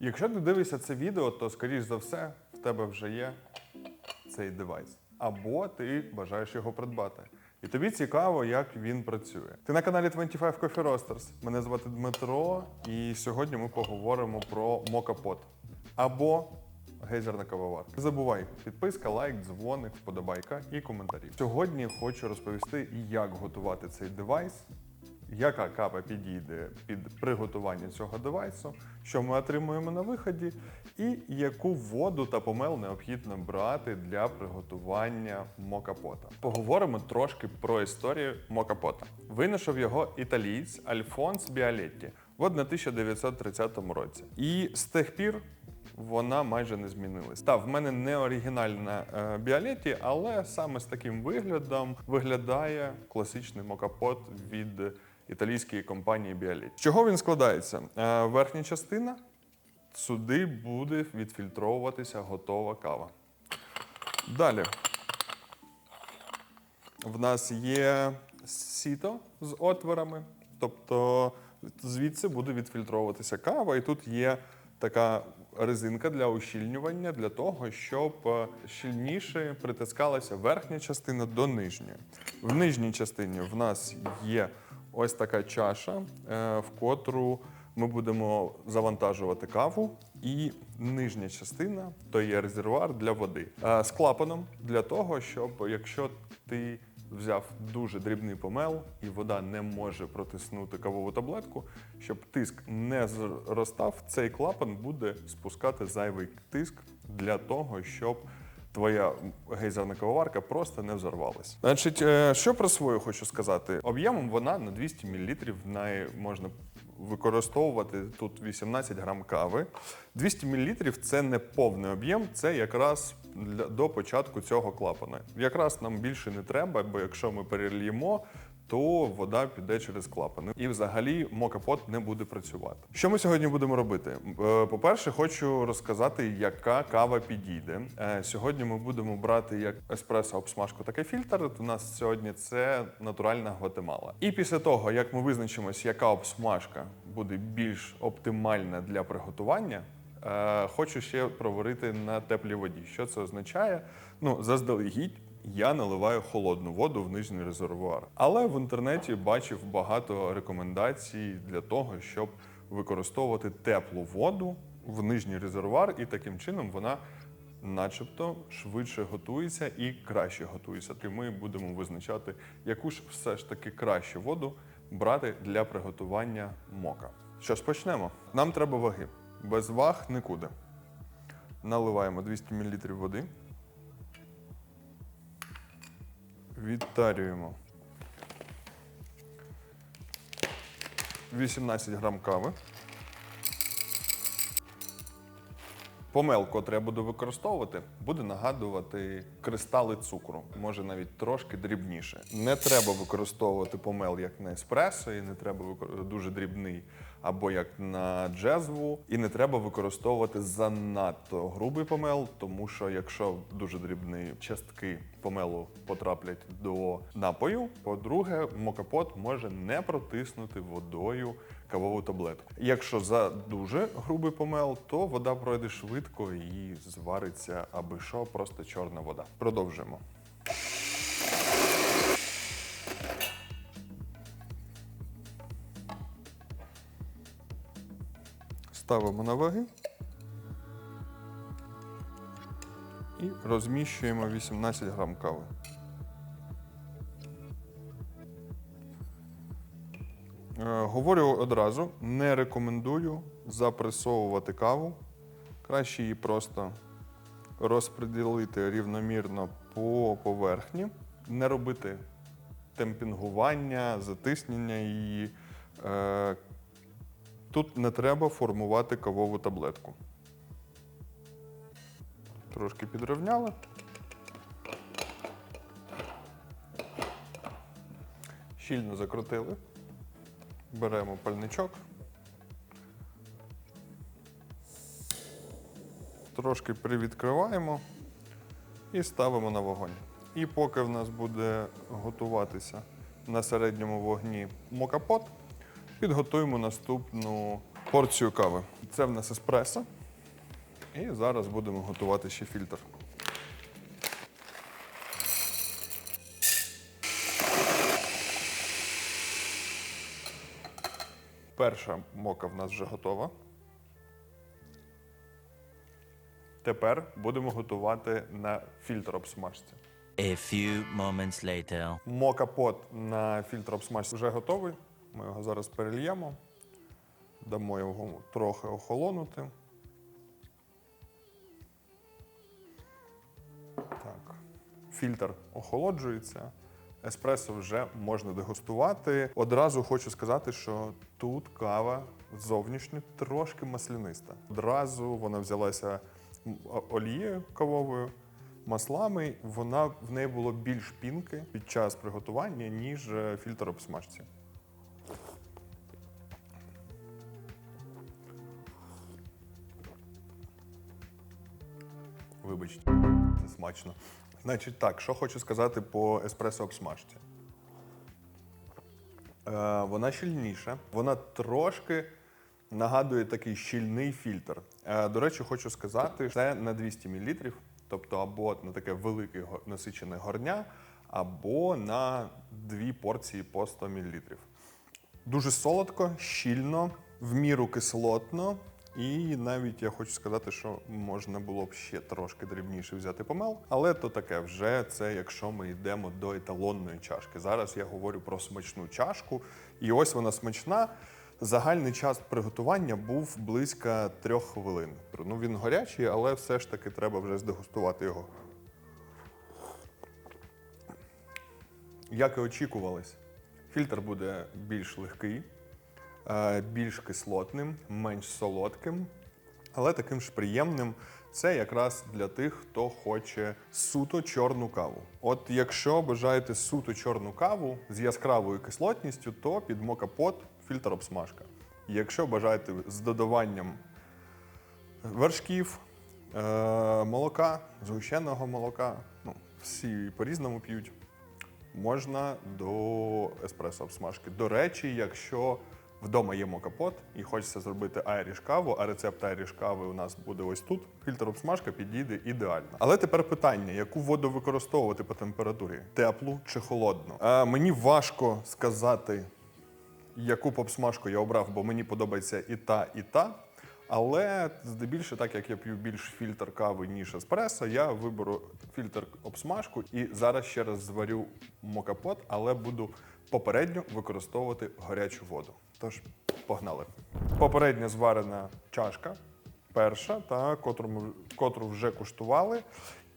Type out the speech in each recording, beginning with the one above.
Якщо ти дивишся це відео, то скоріш за все в тебе вже є цей девайс. Або ти бажаєш його придбати. І тобі цікаво, як він працює. Ти на каналі 25 Coffee Roasters. Мене звати Дмитро, і сьогодні ми поговоримо про мокапот або гейзерна кавоварка. Не забувай, підписка, лайк, дзвоник, вподобайка і коментарі. Сьогодні хочу розповісти, як готувати цей девайс, яка кава підійде під приготування цього девайсу, що ми отримуємо на виході, і яку воду та помел необхідно брати для приготування мокапота. Поговоримо трошки про історію мокапота. Винайшов його італієць Альфонс Біалетті в 1930 році. І з тих пір вона майже не змінилась. Та в мене не оригінальна е, Біалетті, але саме з таким виглядом виглядає класичний мокапот від італійської компанії Біалетті. З чого він складається? Е, верхня частина сюди буде відфільтровуватися готова кава. Далі в нас є сіто з отворами, тобто звідси буде відфільтровуватися кава, і тут є така резинка для ущільнювання, для того, щоб е, щільніше притискалася верхня частина до нижньої. В нижній частині в нас є ось така чаша, е, в котру ми будемо завантажувати каву, і нижня частина то є резервуар для води. Е, з клапаном для того, щоб якщо ти взяв дуже дрібний помел і вода не може протиснути кавову таблетку, щоб тиск не зростав, цей клапан буде спускати зайвий тиск для того, щоб твоя гейзерна кавоварка просто не взорвалась. Значить, е, що про свою хочу сказати? Об'ємом вона на 200 мл неї можна використовувати тут 18 грам кави. 200 мл це не повний об'єм, це якраз для, до початку цього клапана. Якраз нам більше не треба, бо якщо ми перельємо, то вода піде через клапани. І взагалі мокапот не буде працювати. Що ми сьогодні будемо робити? Е, По-перше, хочу розказати, яка кава підійде. Е, Сьогодні ми будемо брати як еспресо обсмажку, так фільтр. У нас сьогодні це натуральна Гватемала. І після того, як ми визначимось, яка обсмажка буде більш оптимальна для приготування. Е, Хочу ще проварити на теплій воді. Що це означає? Ну, заздалегідь я наливаю холодну воду в нижній резервуар. Але в інтернеті бачив багато рекомендацій для того, щоб використовувати теплу воду в нижній резервуар, і таким чином вона. Начебто швидше готується і краще готується. І ми будемо визначати, яку ж все ж таки кращу воду брати для приготування мока. Що ж, почнемо. Нам треба ваги. Без ваг нікуди. Наливаємо 200 мл води. Відтарюємо 18 грам кави. Помел, котрий я буду використовувати, буде нагадувати кристали цукру, може навіть трошки дрібніше. Не треба використовувати помел як на еспресо, і не треба дуже дрібний або як на джезву, і не треба використовувати занадто грубий помел, тому що якщо дуже дрібні частки помелу потраплять до напою, по-друге, мокапот може не протиснути водою кавову таблетку. Якщо за дуже грубий помел, то вода пройде швидко і звариться аби що, просто чорна вода. Продовжуємо. Ставимо на ваги і розміщуємо 18 грам кави. Е, Говорю одразу, не рекомендую запресовувати каву. Краще її просто розподілити рівномірно по поверхні, не робити темпінгування, затиснення її. Тут не треба формувати кавову таблетку. Трошки підрівняли. Щільно закрутили. Беремо пальничок. Трошки привідкриваємо і ставимо на вогонь. І поки в нас буде готуватися на середньому вогні мокапот, підготуємо наступну порцію кави. Це в нас еспресо. І зараз будемо готувати ще фільтр. Перша мока в нас вже готова. Тепер будемо готувати на фільтр обсмажці. A few moments later. Мокапот на фільтр обсмажці вже готовий. Ми його зараз перельємо, дамо його трохи охолонути. Так. Фільтр охолоджується. Еспресо вже можна дегустувати. Одразу хочу сказати, що тут кава зовнішньо трошки масляниста. Одразу вона взялася олією кавовою, маслами. Вона в неї було більш пінки під час приготування, ніж е, фільтр обсмажці. Вибачте, це смачно. Значить, так, що хочу сказати по еспресо обсмажці. Е, вона щільніша, вона трошки нагадує такий щільний фільтр. Е, до речі, хочу сказати, що це на 200 мл, тобто або на таке велике насичене горня, або на дві порції по 100 мл. Дуже солодко, щільно, в міру кислотно. І навіть я хочу сказати, що можна було б ще трошки дрібніше взяти помел, але то таке вже це, якщо ми йдемо до еталонної чашки. Зараз я говорю про смачну чашку, і ось вона смачна. Загальний час приготування був близько трьох хвилин. Ну він гарячий, але все ж таки треба вже здегустувати його. Як і очікувалось, фільтр буде більш легкий, більш кислотним, менш солодким, але таким ж приємним. Це якраз для тих, хто хоче суто чорну каву. От якщо бажаєте суто чорну каву з яскравою кислотністю, то під мокапот фільтр обсмажка. Якщо бажаєте з додаванням вершків, е, молока, згущеного молока, ну, всі по-різному п'ють можна до еспресо обсмажки. До речі, якщо вдома є мокапот і хочеться зробити айріш каву, а рецепт айріш кави у нас буде ось тут, фільтр обсмажка підійде ідеально. Але тепер питання: яку воду використовувати по температурі? Теплу чи холодну? А, мені важко сказати, яку обсмажку я обрав, бо мені подобається і та, і та. Але здебільше, так як я п'ю більш фільтр кави, ніж еспресо, я виберу фільтр обсмажку і зараз ще раз зварю мокапот, але буду попередньо використовувати гарячу воду. Тож, погнали. Попередньо зварена чашка, перша, та, котру, котру вже куштували.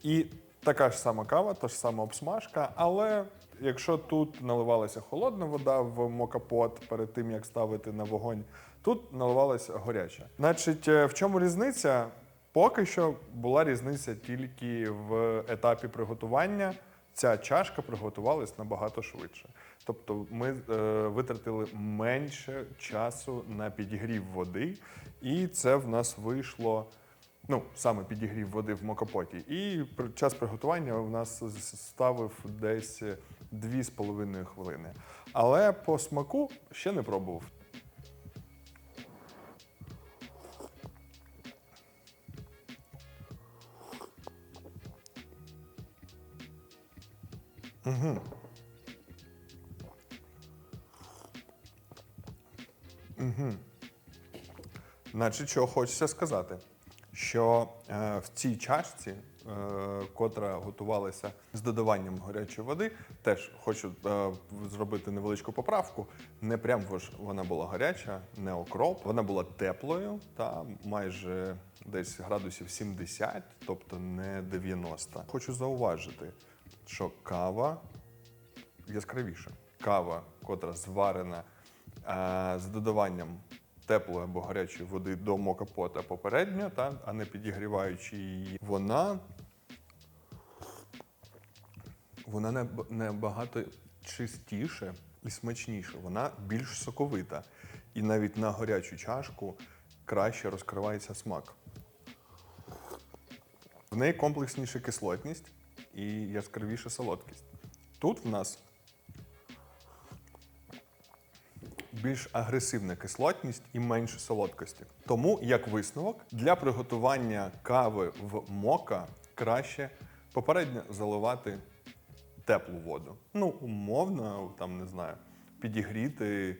І така ж сама кава, та ж сама обсмажка, але якщо тут наливалася холодна вода в мокапот перед тим, як ставити на вогонь, тут наливалася гаряча. Значить, е, в чому різниця? Поки що була різниця тільки в етапі приготування. Ця чашка приготувалась набагато швидше. Тобто ми е, витратили менше часу на підігрів води, і це в нас вийшло ну, саме підігрів води в мокопоті. І час приготування у нас ставив десь 2,5 хвилини. Але по смаку ще не пробував. Значить, що хочеться сказати, що е, в цій чашці, е, котра готувалася з додаванням гарячої води, теж хочу е, зробити невеличку поправку. Не прям вож- вона була гаряча, не окроп. Вона була теплою, та майже десь градусів 70, тобто не 90. Хочу зауважити, що кава яскравіша. Кава, котра зварена з додаванням теплої або гарячої води до мокапота попередньо, та, а не підігріваючи її, вона, вона набагато чистіше і смачніше. Вона більш соковита. І навіть на гарячу чашку краще розкривається смак. В неї комплексніша кислотність і яскравіша солодкість. Тут в нас більш агресивна кислотність і менше солодкості. Тому, як висновок, для приготування кави в мока краще попередньо заливати теплу воду. Ну, умовно, там не знаю, підігріти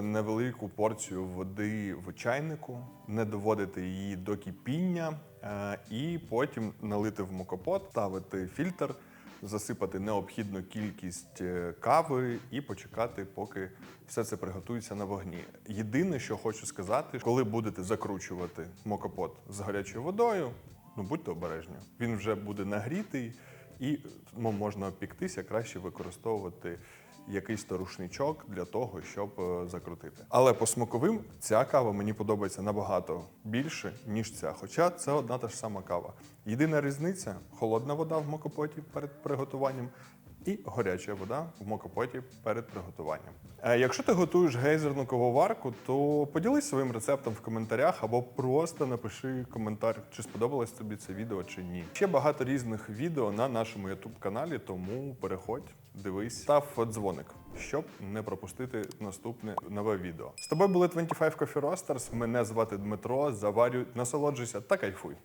невелику порцію води в чайнику, не доводити її до кипіння, е, і потім налити в мокопот, ставити фільтр, засипати необхідну кількість е, кави і почекати, поки все це приготується на вогні. Єдине, що хочу сказати, коли будете закручувати мокопот з гарячою водою, ну будьте обережні. Він вже буде нагрітий, і ну, можна опіктися, краще використовувати якийсь то рушничок для того, щоб е, закрутити. Але по смаковим ця кава мені подобається набагато більше, ніж ця. Хоча це одна та ж сама кава. Єдина різниця холодна вода в мокопоті перед приготуванням. І гаряча вода в мокопоті перед приготуванням. Е, Якщо ти готуєш гейзерну кавоварку, то поділись своїм рецептом в коментарях або просто напиши коментар, чи сподобалось тобі це відео чи ні. Ще багато різних відео на нашому youtube каналі, тому переходь, дивись, став дзвоник, щоб не пропустити наступне нове відео. З тобою були 25 Coffee Roasters, Мене звати Дмитро. Заварюй, насолоджуйся та кайфуй.